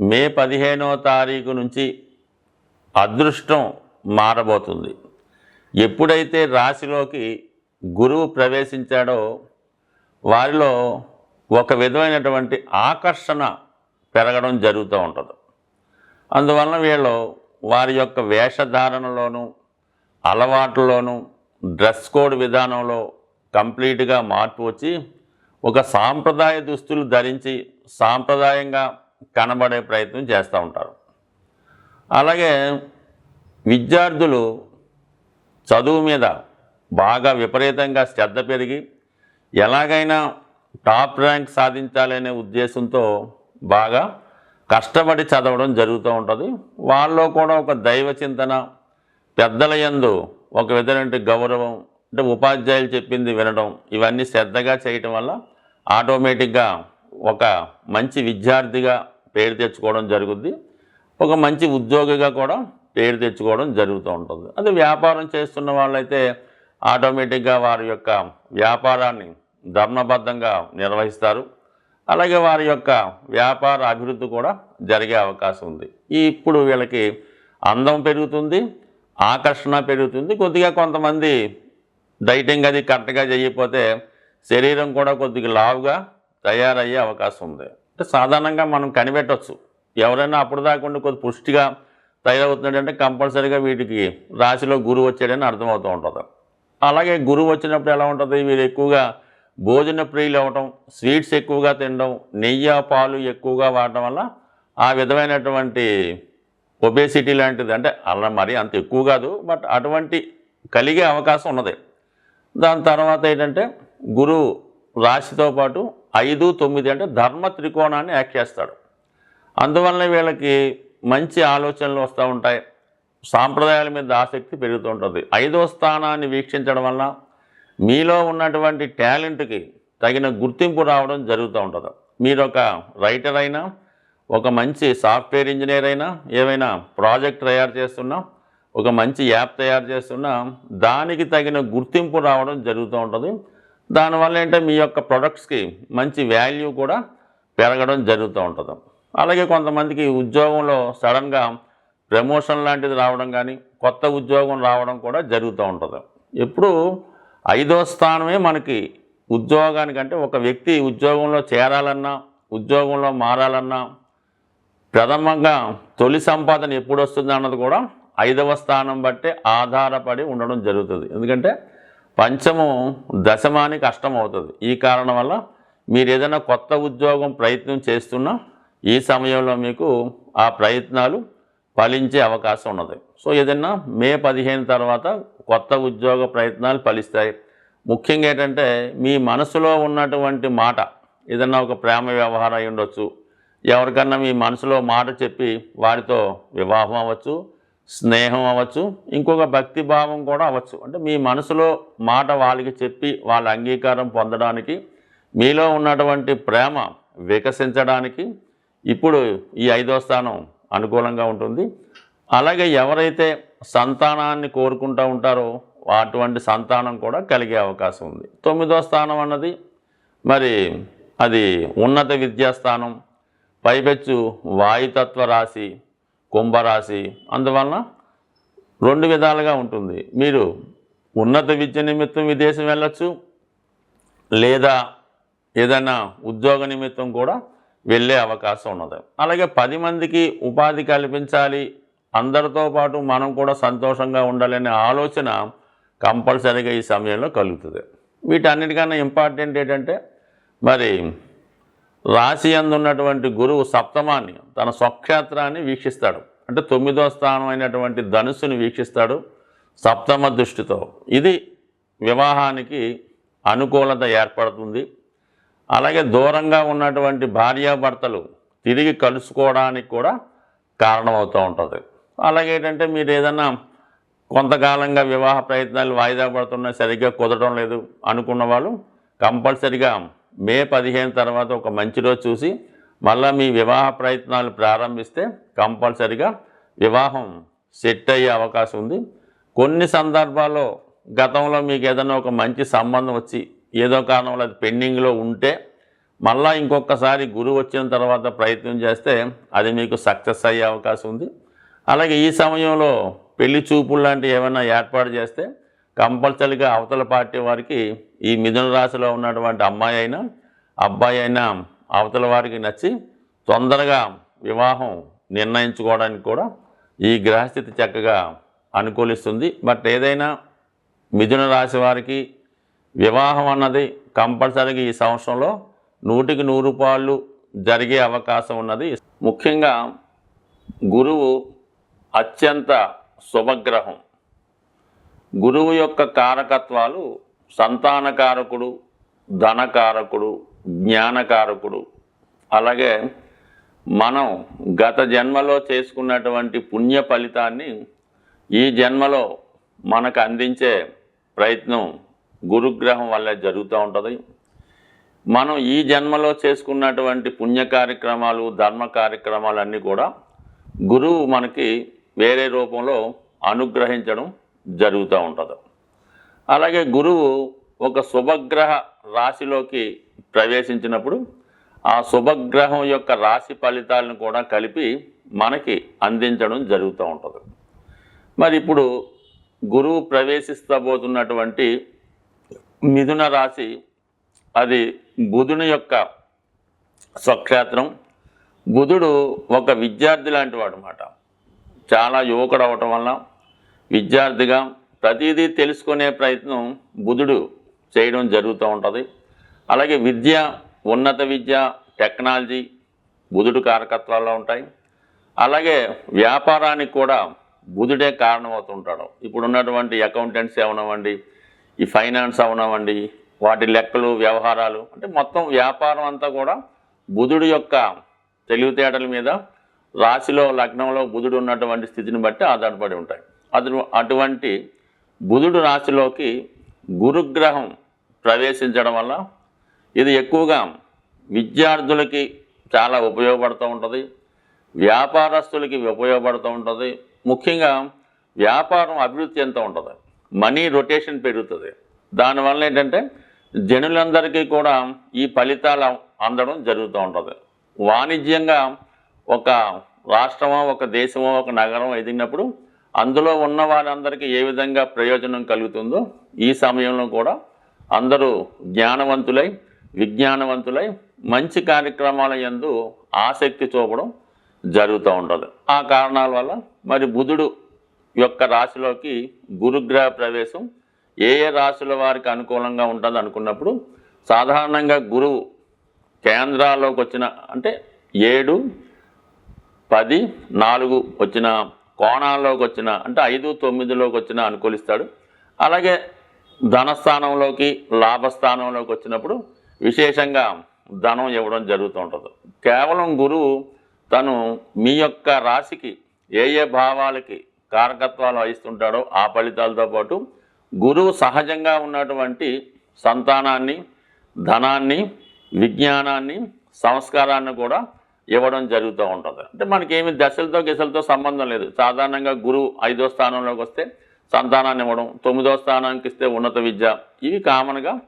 మే పదిహేనవ తారీఖు నుంచి అదృష్టం మారబోతుంది. ఎప్పుడైతే రాశిలోకి గురువు ప్రవేశించాడో వారిలో ఒక విధమైనటువంటి ఆకర్షణ పెరగడం జరుగుతూ ఉంటుంది. అందువలన వీళ్ళు వారి యొక్క వేషధారణలోనూ అలవాట్లలోనూ డ్రెస్ కోడ్ విధానంలో కంప్లీట్గా మార్పు వచ్చి ఒక సాంప్రదాయ దుస్తులు ధరించి సాంప్రదాయంగా కనబడే ప్రయత్నం చేస్తూ ఉంటారు. అలాగే విద్యార్థులు చదువు మీద బాగా విపరీతంగా శ్రద్ధ పెరిగి ఎలాగైనా టాప్ ర్యాంక్ సాధించాలనే ఉద్దేశంతో బాగా కష్టపడి చదవడం జరుగుతూ ఉంటుంది. వాళ్ళలో కూడా ఒక దైవ చింతన పెద్దల యందు ఒక విధమైన గౌరవం అంటే ఉపాధ్యాయులు చెప్పింది వినడం ఇవన్నీ శ్రద్ధగా చేయటం వల్ల ఆటోమేటిక్గా ఒక మంచి విద్యార్థిగా పేరు తెచ్చుకోవడం జరుగుద్ది. ఒక మంచి ఉద్యోగిగా కూడా పేరు తెచ్చుకోవడం జరుగుతూ ఉంటుంది. అదే వ్యాపారం చేస్తున్న వాళ్ళైతే ఆటోమేటిక్గా వారి యొక్క వ్యాపారాన్ని ధర్మబద్ధంగా నిర్వహిస్తారు. అలాగే వారి యొక్క వ్యాపార అభివృద్ధి కూడా జరిగే అవకాశం ఉంది. ఈ ఇప్పుడు వీళ్ళకి అందం పెరుగుతుంది ఆకర్షణ పెరుగుతుంది. కొద్దిగా కొంతమంది డైటింగ్ అది కరెక్ట్గా చేయకపోతే శరీరం కూడా కొద్దిగా లావుగా తయారయ్యే అవకాశం ఉంది. అంటే సాధారణంగా మనం కనిపెట్టవచ్చు ఎవరైనా అప్పుడు దాకుండా కొద్ది పుష్టిగా తయారవుతున్నాడంటే కంపల్సరీగా వీటికి రాశిలో గురువు వచ్చాడని అర్థమవుతూ ఉంటుంది. అలాగే గురువు వచ్చినప్పుడు ఎలా ఉంటుంది? వీరు ఎక్కువగా భోజన ప్రియులు అవ్వటం స్వీట్స్ ఎక్కువగా తినడం నెయ్యి పాలు ఎక్కువగా వాడటం వల్ల ఆ విధమైనటువంటి ఒబేసిటీ లాంటిది. అంటే అలా మరి అంత ఎక్కువ కాదు బట్ అటువంటి కలిగే అవకాశం ఉన్నది. దాని తర్వాత ఏంటంటే గురువు రాశితో పాటు ఐదు తొమ్మిది అంటే ధర్మ త్రికోణాన్ని యాక్ట్ చేస్తాడు. అందువల్ల వీళ్ళకి మంచి ఆలోచనలు వస్తూ ఉంటాయి. సాంప్రదాయాల మీద ఆసక్తి పెరుగుతూ ఉంటుంది. ఐదో స్థానాన్ని వీక్షించడం వల్ల మీలో ఉన్నటువంటి టాలెంట్కి తగిన గుర్తింపు రావడం జరుగుతూ ఉంటుంది. మీరు ఒక రైటర్ అయినా ఒక మంచి సాఫ్ట్వేర్ ఇంజనీర్ అయినా ఏవైనా ప్రాజెక్ట్ తయారు చేస్తున్నా ఒక మంచి యాప్ తయారు చేస్తున్నా దానికి తగిన గుర్తింపు రావడం జరుగుతూ ఉంటుంది. దానివల్ల ఏంటంటే మీ యొక్క ప్రొడక్ట్స్కి మంచి వాల్యూ కూడా పెరగడం జరుగుతూ ఉంటుంది. అలాగే కొంతమందికి ఉద్యోగంలో సడన్గా ప్రమోషన్ లాంటిది రావడం కానీ కొత్త ఉద్యోగం రావడం కూడా జరుగుతూ ఉంటుంది. ఎప్పుడు ఐదో స్థానమే మనకి ఉద్యోగానికంటే ఒక వ్యక్తి ఉద్యోగంలో చేరాలన్నా ఉద్యోగంలో మారాలన్నా ప్రథమంగా తొలి సంపాదన ఎప్పుడు వస్తుంది అన్నది కూడా ఐదవ స్థానం బట్టే ఆధారపడి ఉండడం జరుగుతుంది. ఎందుకంటే పంచము దశమానికి కష్టం అవుతుంది ఈ కారణం వల్ల మీరు ఏదైనా కొత్త ఉద్యోగం ప్రయత్నం చేస్తున్నా ఈ సమయంలో మీకు ఆ ప్రయత్నాలు ఫలించే అవకాశం ఉన్నది. సో ఏదైనా మే పదిహేను తర్వాత కొత్త ఉద్యోగ ప్రయత్నాలు ఫలిస్తాయి. ముఖ్యంగా ఏంటంటే మీ మనసులో ఉన్నటువంటి మాట ఏదన్నా ఒక ప్రేమ వ్యవహారం అయి ఉండొచ్చు. ఎవరికన్నా మీ మనసులో మాట చెప్పి వారితో వివాహం అవ్వచ్చు. స్నేహం అవ్వచ్చు ఇంకొక భక్తి భావం కూడా అవ్వచ్చు. అంటే మీ మనసులో మాట వాళ్ళకి చెప్పి వాళ్ళ అంగీకారం పొందడానికి మీలో ఉన్నటువంటి ప్రేమ వికసించడానికి ఇప్పుడు ఈ ఐదో స్థానం అనుకూలంగా ఉంటుంది. అలాగే ఎవరైతే సంతానాన్ని కోరుకుంటూ ఉంటారో అటువంటి సంతానం కూడా కలిగే అవకాశం ఉంది. తొమ్మిదో స్థానం అన్నది మరి అది ఉన్నత విద్యాస్థానం పైపెచ్చు వాయుతత్వ రాశి కుంభరాశి అందువలన రెండు విధాలుగా ఉంటుంది. మీరు ఉన్నత విద్య నిమిత్తం విదేశం వెళ్ళొచ్చు లేదా ఏదైనా ఉద్యోగ నిమిత్తం కూడా వెళ్ళే అవకాశం ఉన్నది. అలాగే పది మందికి ఉపాధి కల్పించాలి. అందరితో పాటు మనం కూడా సంతోషంగా ఉండాలనే ఆలోచన కంపల్సరీగా ఈ సమయంలో కలుగుతుంది. వీటన్నిటికన్నా ఇంపార్టెంట్ ఏంటంటే మరి రాశి అందున్నటువంటి గురువు సప్తమాన్ని తన స్వక్షేత్రాన్ని వీక్షిస్తాడు. అంటే తొమ్మిదో స్థానం అయినటువంటి ధనుస్సుని వీక్షిస్తాడు సప్తమ దృష్టితో. ఇది వివాహానికి అనుకూలత ఏర్పడుతుంది. అలాగే దూరంగా ఉన్నటువంటి భార్యాభర్తలు తిరిగి కలుసుకోవడానికి కూడా కారణమవుతూ ఉంటుంది. అలాగే ఏంటంటే మీరు ఏదన్నా కొంతకాలంగా వివాహ ప్రయత్నాలు వాయిదా పడుతున్నా సరిగ్గా కుదరడం లేదు అనుకున్న వాళ్ళు కంపల్సరిగా మే పదిహేను తర్వాత ఒక మంచి రోజు చూసి మళ్ళీ మీ వివాహ ప్రయత్నాలు ప్రారంభిస్తే కంపల్సరిగా వివాహం సెట్ అయ్యే అవకాశం ఉంది. కొన్ని సందర్భాల్లో గతంలో మీకు ఏదైనా ఒక మంచి సంబంధం వచ్చి ఏదో కారణంలో అది పెండింగ్లో ఉంటే మళ్ళీ ఇంకొకసారి గురువు వచ్చిన తర్వాత ప్రయత్నం చేస్తే అది మీకు సక్సెస్ అయ్యే అవకాశం ఉంది. అలాగే ఈ సమయంలో పెళ్ళి చూపులు లాంటివి ఏమైనా ఏర్పాటు చేస్తే కంపల్సరీగా అవతల పార్టీ వారికి ఈ మిథున రాశిలో ఉన్నటువంటి అమ్మాయి అయినా అబ్బాయి అయినా అవతల వారికి నచ్చి తొందరగా వివాహం నిర్ణయించుకోవడానికి కూడా ఈ గ్రహస్థితి చక్కగా అనుకూలిస్తుంది. బట్ ఏదైనా మిథున రాశి వారికి వివాహం అన్నది కంపల్సరీగా ఈ సంవత్సరంలో నూటికి నూరు రూపాయలు జరిగే అవకాశం ఉన్నది. ముఖ్యంగా గురువు అత్యంత శుభగ్రహం. గురువు యొక్క కారకత్వాలు సంతానకారకుడు ధనకారకుడు జ్ఞానకారకుడు. అలాగే మనం గత జన్మలో చేసుకున్నటువంటి పుణ్య ఫలితాన్ని ఈ జన్మలో మనకు అందించే ప్రయత్నం గురుగ్రహం వల్లే జరుగుతూ ఉంటుంది. మనం ఈ జన్మలో చేసుకున్నటువంటి పుణ్య కార్యక్రమాలు ధర్మ కార్యక్రమాలు అన్నీ కూడా గురువు మనకి వేరే రూపంలో అనుగ్రహించడం జరుగుతూ ఉంటుంది. అలాగే గురువు ఒక శుభగ్రహ రాశిలోకి ప్రవేశించినప్పుడు ఆ శుభగ్రహం యొక్క రాశి ఫలితాలను కూడా కలిపి మనకి అందించడం జరుగుతూ ఉంటుంది. మరి ఇప్పుడు గురువు ప్రవేశిస్తబోతున్నటువంటి మిథున రాశి అది బుధుని యొక్క స్వక్షేత్రం. బుధుడు ఒక విద్యార్థి లాంటి వాడు అన్నమాట. చాలా యువకుడు అవటం వల్ల విద్యార్థిగా ప్రతిదీ తెలుసుకునే ప్రయత్నం బుధుడు చేయడం జరుగుతూ ఉంటుంది. అలాగే విద్య ఉన్నత విద్య టెక్నాలజీ బుధుడు కారకత్వాల్లో ఉంటాయి. అలాగే వ్యాపారానికి కూడా బుధుడే కారణమవుతుంటాడు. ఇప్పుడు ఉన్నటువంటి అకౌంటెంట్స్ అవనవ్వండి ఈ ఫైనాన్స్ అవనవ్వండి వాటి లెక్కలు వ్యవహారాలు అంటే మొత్తం వ్యాపారం అంతా కూడా బుధుడు యొక్క తెలివితేటల మీద రాశిలో లగ్నంలో బుధుడు ఉన్నటువంటి స్థితిని బట్టి ఆధారపడి ఉంటాయి. అటు అటువంటి బుధుడు రాశిలోకి గురుగ్రహం ప్రవేశించడం వల్ల ఇది ఎక్కువగా విద్యార్థులకి చాలా ఉపయోగపడుతూ ఉంటుంది. వ్యాపారస్తులకి ఉపయోగపడుతూ ఉంటుంది. ముఖ్యంగా వ్యాపారం అభివృద్ధి ఎంత ఉంటుంది. మనీ రొటేషన్ పెరుగుతుంది. దానివల్ల ఏంటంటే జనులందరికీ కూడా ఈ ఫలితాలు అందడం జరుగుతూ ఉంటుంది. వాణిజ్యంగా ఒక రాష్ట్రమో ఒక దేశమో ఒక నగరం ఎదిగినప్పుడు అందులో ఉన్న వారందరికీ ఏ విధంగా ప్రయోజనం కలుగుతుందో ఈ సమయంలో కూడా అందరూ జ్ఞానవంతులై విజ్ఞానవంతులై మంచి కార్యక్రమాల యందు ఆసక్తి చూపడం జరుగుతూ ఉంటుంది. ఆ కారణాల వల్ల మరి బుధుడు యొక్క రాశిలోకి గురుగ్రహ ప్రవేశం ఏ ఏ రాశుల వారికి అనుకూలంగా ఉంటుంది అనుకున్నప్పుడు సాధారణంగా గురువు కేంద్రాల్లోకి వచ్చిన అంటే ఏడు పది నాలుగు వచ్చిన కోణాల్లోకి వచ్చిన అంటే ఐదు తొమ్మిదిలోకి వచ్చిన అనుకూలిస్తాడు. అలాగే ధనస్థానంలోకి లాభస్థానంలోకి వచ్చినప్పుడు విశేషంగా ధనం ఇవ్వడం జరుగుతూ ఉంటుంది. కేవలం గురువు తను మీ యొక్క రాశికి ఏ ఏ భావాలకి కారకత్వాలు వహిస్తుంటాడో ఆ ఫలితాలతో పాటు గురువు సహజంగా ఉన్నటువంటి సంతానాన్ని ధనాన్ని విజ్ఞానాన్ని సంస్కారాన్ని కూడా ఇవ్వడం జరుగుతూ ఉంటుంది. అంటే మనకేమి దశలతో గిశలతో సంబంధం లేదు. సాధారణంగా గురువు ఐదో స్థానంలోకి వస్తే సంతానాన్ని ఇవ్వడం తొమ్మిదో స్థానానికి ఇస్తే ఉన్నత విద్య ఇవి కామన్గా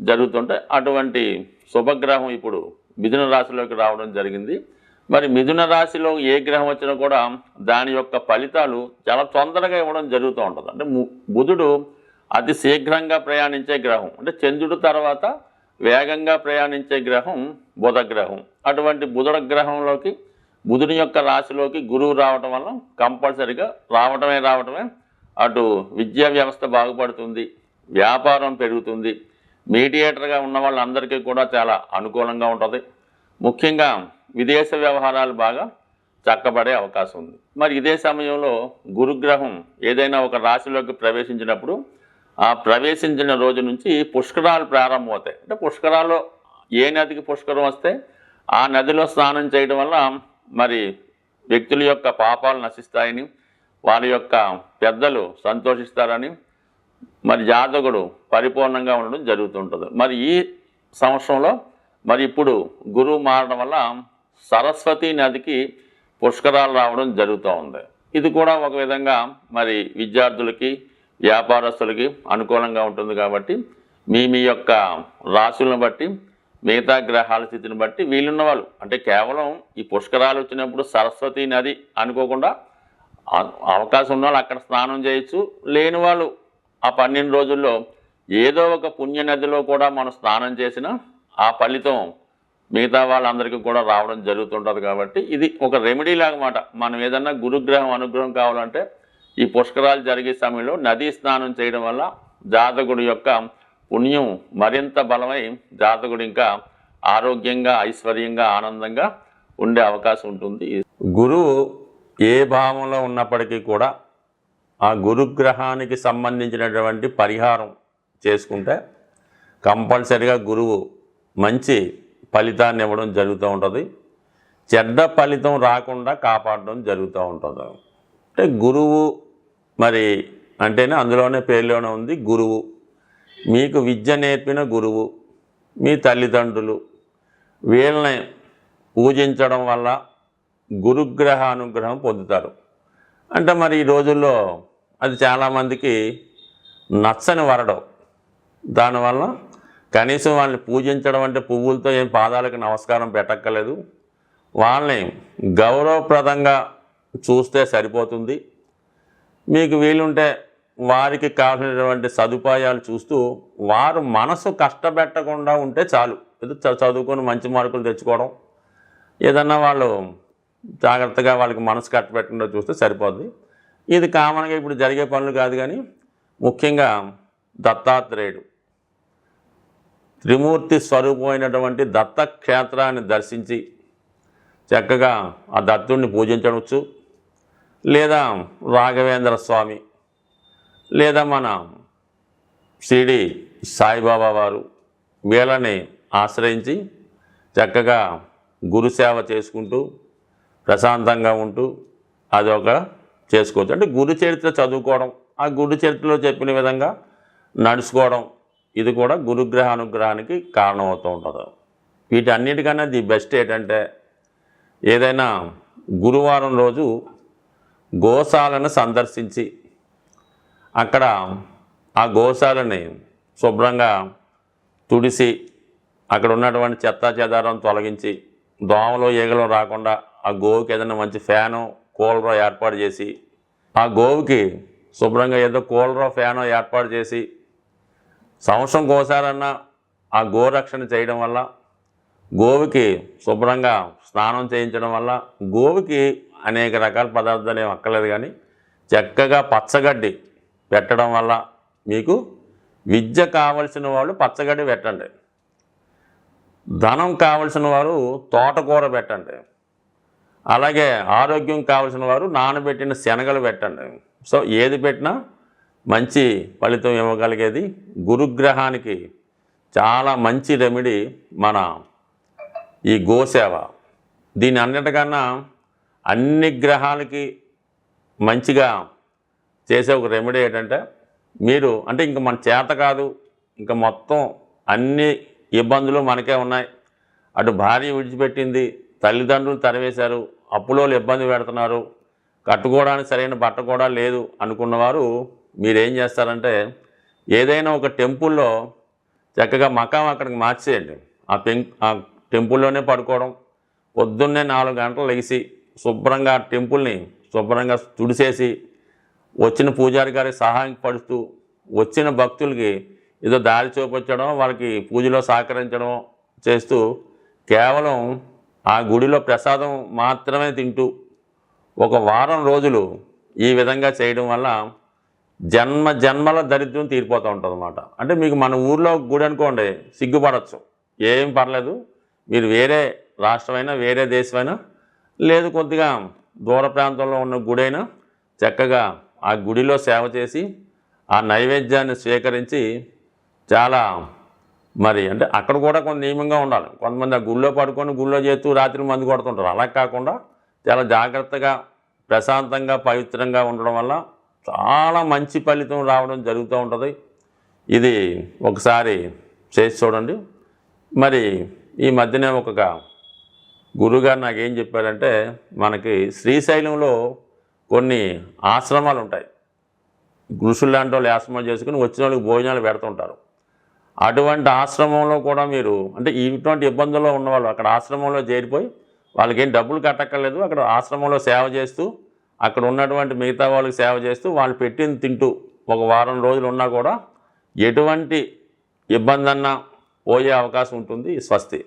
జరుగుతుంటాయి అటువంటి శుభగ్రహం ఇప్పుడు మిథున రాశిలోకి రావడం జరిగింది. మరి మిథున రాశిలో ఏ గ్రహం వచ్చినా కూడా దాని యొక్క ఫలితాలు చాలా తొందరగా ఇవ్వడం జరుగుతూ ఉంటుంది. అంటే ము- బుధుడు అతి శీఘ్రంగా ప్రయాణించే గ్రహం. అంటే చంద్రుడు తర్వాత వేగంగా ప్రయాణించే గ్రహం బుధ గ్రహం అటువంటి బుధ గ్రహంలోకి బుధుని యొక్క రాశిలోకి గురువు రావటం వల్ల కంపల్సరిగా రావటమే రావటమే అటు విద్యా వ్యవస్థ బాగుపడుతుంది వ్యాపారం పెరుగుతుంది. మీడియేటర్గా ఉన్న వాళ్ళందరికీ కూడా చాలా అనుకూలంగా ఉంటుంది. ముఖ్యంగా విదేశ వ్యవహారాలు బాగా చక్కబడే అవకాశం ఉంది. మరి ఇదే సమయంలో గురుగ్రహం ఏదైనా ఒక రాశిలోకి ప్రవేశించినప్పుడు ఆ ప్రవేశించిన రోజు నుంచి పుష్కరాలు ప్రారంభమవుతాయి. అంటే పుష్కరాల్లో ఏ నదికి పుష్కరం వస్తే ఆ నదిలో స్నానం చేయడం వల్ల మరి వ్యక్తుల యొక్క పాపాలు నశిస్తాయని వారి యొక్క పెద్దలు సంతోషిస్తారని మరి జాతకుడు పరిపూర్ణంగా ఉండడం జరుగుతుంటుంది. మరి ఈ సంవత్సరంలో మరి ఇప్పుడు గురువు మారడం వల్ల సరస్వతి నదికి పుష్కరాలు రావడం జరుగుతూ ఉంది. ఇది కూడా ఒక విధంగా మరి విద్యార్థులకి వ్యాపారస్తులకి అనుకూలంగా ఉంటుంది కాబట్టి మీ మీ యొక్క రాశులను బట్టి మిగతా గ్రహాల స్థితిని బట్టి వీళ్ళున్న వాళ్ళు అంటే కేవలం ఈ పుష్కరాలు వచ్చినప్పుడు సరస్వతి నది అనుకోకుండా అవకాశం ఉన్న వాళ్ళు అక్కడ స్నానం చేయొచ్చు. లేని వాళ్ళు ఆ పన్నెండు రోజుల్లో ఏదో ఒక పుణ్య నదిలో కూడా మనం స్నానం చేసినా ఆ ఫలితం మిగతా వాళ్ళందరికీ కూడా రావడం జరుగుతుంటుంది కాబట్టి ఇది ఒక రెమెడీ లాగమాట. మనం ఏదన్నా గురుగ్రహం అనుగ్రహం కావాలంటే ఈ పుష్కరాలు జరిగే సమయంలో నదీ స్నానం చేయడం వల్ల జాతకుడి యొక్క పుణ్యం మరింత బలమై జాతకుడు ఇంకా ఆరోగ్యంగా ఐశ్వర్యంగా ఆనందంగా ఉండే అవకాశం ఉంటుంది. గురువు ఏ భావంలో ఉన్నప్పటికీ కూడా ఆ గురుగ్రహానికి సంబంధించినటువంటి పరిహారం చేసుకుంటే కంపల్సరిగా గురువు మంచి ఫలితాన్ని ఇవ్వడం జరుగుతూ ఉంటుంది. చెడ్డ ఫలితం రాకుండా కాపాడడం జరుగుతూ ఉంటుంది. అంటే గురువు మరి అంటేనే అందులోనే పేర్లోనే ఉంది గురువు. మీకు విద్య నేర్పిన గురువు మీ తల్లిదండ్రులు వీళ్ళని పూజించడం వల్ల గురుగ్రహ అనుగ్రహం పొందుతారు. అంటే మరి ఈ రోజుల్లో అది చాలామందికి నచ్చని వరడం. దానివల్ల కనీసం వాళ్ళని పూజించడం అంటే పువ్వులతో ఏం పాదాలకు నమస్కారం పెట్టక్కర్లేదు. వాళ్ళని గౌరవప్రదంగా చూస్తే సరిపోతుంది. మీకు వీలుంటే వారికి కావాల్సినటువంటి సదుపాయాలు చూస్తూ వారు మనసు కష్టపెట్టకుండా ఉంటే చాలు. ఏదో చదువుకొని మంచి మార్కులు తెచ్చుకోవడం. ఏదన్నా వాళ్ళు జాగ్రత్తగా వాళ్ళకి మనసు కట్టబెట్టకుండా చూస్తే సరిపోద్ది. ఇది కామన్గా ఇప్పుడు జరిగే పనులు కాదు కానీ ముఖ్యంగా దత్తాత్రేయుడు త్రిమూర్తి స్వరూపమైనటువంటి దత్తక్షేత్రాన్ని దర్శించి చక్కగా ఆ దత్తుడిని పూజించవచ్చు. లేదా రాఘవేంద్ర స్వామి లేదా మన షిరిడి సాయిబాబా వారు వీళ్ళని ఆశ్రయించి చక్కగా గురుసేవ చేసుకుంటూ ప్రశాంతంగా ఉంటూ అదొక చేసుకోవచ్చు. అంటే గురు చరిత్ర చదువుకోవడం ఆ గురు చరిత్రలో చెప్పిన విధంగా నడుచుకోవడం ఇది కూడా గురుగ్రహ అనుగ్రహానికి కారణమవుతూ ఉంటుంది. వీటన్నిటికన్నా ది బెస్ట్ ఏంటంటే ఏదైనా గురువారం రోజు గోశాలను సందర్శించి అక్కడ ఆ గోశాలని శుభ్రంగా తుడిసి అక్కడ ఉన్నటువంటి చెత్త చెదారం తొలగించి దోమలు ఈగలు రాకుండా ఆ గోవుకి ఏదైనా మంచి ఫ్యాను కూలరో ఏర్పాటు చేసి ఆ గోవుకి శుభ్రంగా ఏదో కూలరో ఫ్యానో ఏర్పాటు చేసి సంవత్సరం కోసారన్నా ఆ గోరక్షణ చేయడం వల్ల గోవుకి శుభ్రంగా స్నానం చేయించడం వల్ల గోవుకి అనేక రకాల పదార్థాలు ఏమి అక్కర్లేదు కానీ చక్కగా పచ్చగడ్డి పెట్టడం వల్ల మీకు విద్య కావలసిన వాళ్ళు పచ్చగడ్డి పెట్టండి. ధనం కావలసిన వారు తోటకూర పెట్టండి. అలాగే ఆరోగ్యం కావలసిన వారు నానబెట్టిన శనగలు పెట్టండి. సో ఏది పెట్టినా మంచి ఫలితం ఇవ్వగలిగేది గురుగ్రహానికి చాలా మంచి రెమెడీ మన ఈ గోసేవ. దీని అన్నిటికన్నా అన్ని గ్రహాలకి మంచిగా చేసే ఒక రెమెడీ ఏంటంటే మీరు అంటే ఇంక మన చేత కాదు ఇంకా మొత్తం అన్ని ఇబ్బందులు మనకే ఉన్నాయి. అటు భార్య విడిచిపెట్టింది తల్లిదండ్రులు తరివేశారు అప్పులోళ్ళు ఇబ్బంది పెడుతున్నారు కట్టుకోవడానికి సరైన బట్ట కూడా లేదు అనుకున్నవారు మీరేం చేస్తారంటే ఏదైనా ఒక టెంపుల్లో చక్కగా మకాం అక్కడికి మార్చేయండి. ఆ పెం ఆ టెంపుల్లోనే పడుకోవడం పొద్దున్నే నాలుగు గంటలు లెగిసి శుభ్రంగా టెంపుల్ని శుభ్రంగా తుడిసేసి వచ్చిన పూజారి గారికి సహాయం పడుతూ వచ్చిన భక్తులకి ఏదో దారి చూపించడం వాళ్ళకి పూజలో సహకరించడం చేస్తూ కేవలం ఆ గుడిలో ప్రసాదం మాత్రమే తింటూ ఒక వారం రోజులు ఈ విధంగా చేయడం వల్ల జన్మ జన్మల దరిద్రం తీరిపోతూ ఉంటుంది అనమాట అంటే మీకు మన ఊర్లో గుడి అనుకోండి సిగ్గుపడచ్చు. ఏం పర్లేదు. మీరు వేరే రాష్ట్రమైనా వేరే దేశమైనా లేదు కొద్దిగా దూర ప్రాంతంలో ఉన్న గుడైనా చక్కగా ఆ గుడిలో సేవ చేసి ఆ నైవేద్యాన్ని స్వీకరించి చాలా మరి అంటే అక్కడ కూడా కొంత నియమంగా ఉండాలి. కొంతమంది ఆ గుళ్ళో పడుకొని గుళ్ళో చేస్తూ రాత్రి మందు కొడుతుంటారు. అలా కాకుండా చాలా జాగ్రత్తగా ప్రశాంతంగా పవిత్రంగా ఉండడం వల్ల చాలా మంచి ఫలితం రావడం జరుగుతూ ఉంటుంది. ఇది ఒకసారి చేసి చూడండి. మరి ఈ మధ్యనే ఒక గురుగారు నాకు ఏం చెప్పారంటే మనకి శ్రీశైలంలో కొన్ని ఆశ్రమాలు ఉంటాయి. ఋషులు లాంటి వాళ్ళు ఆశ్రమం చేసుకుని వచ్చిన వాళ్ళకి భోజనాలు పెడుతుంటారు. అటువంటి ఆశ్రమంలో కూడా మీరు అంటే ఇటువంటి ఇబ్బందుల్లో ఉన్నవాళ్ళు అక్కడ ఆశ్రమంలో చేరిపోయి వాళ్ళకి ఏం డబ్బులు కట్టక్కర్లేదు అక్కడ ఆశ్రమంలో సేవ చేస్తూ అక్కడ ఉన్నటువంటి మిగతా వాళ్ళకి సేవ చేస్తూ వాళ్ళు పెట్టింది తింటూ ఒక వారం రోజులు ఉన్నా కూడా ఎటువంటి ఇబ్బంది అన్నా పోయే అవకాశం ఉంటుంది. స్వస్తి.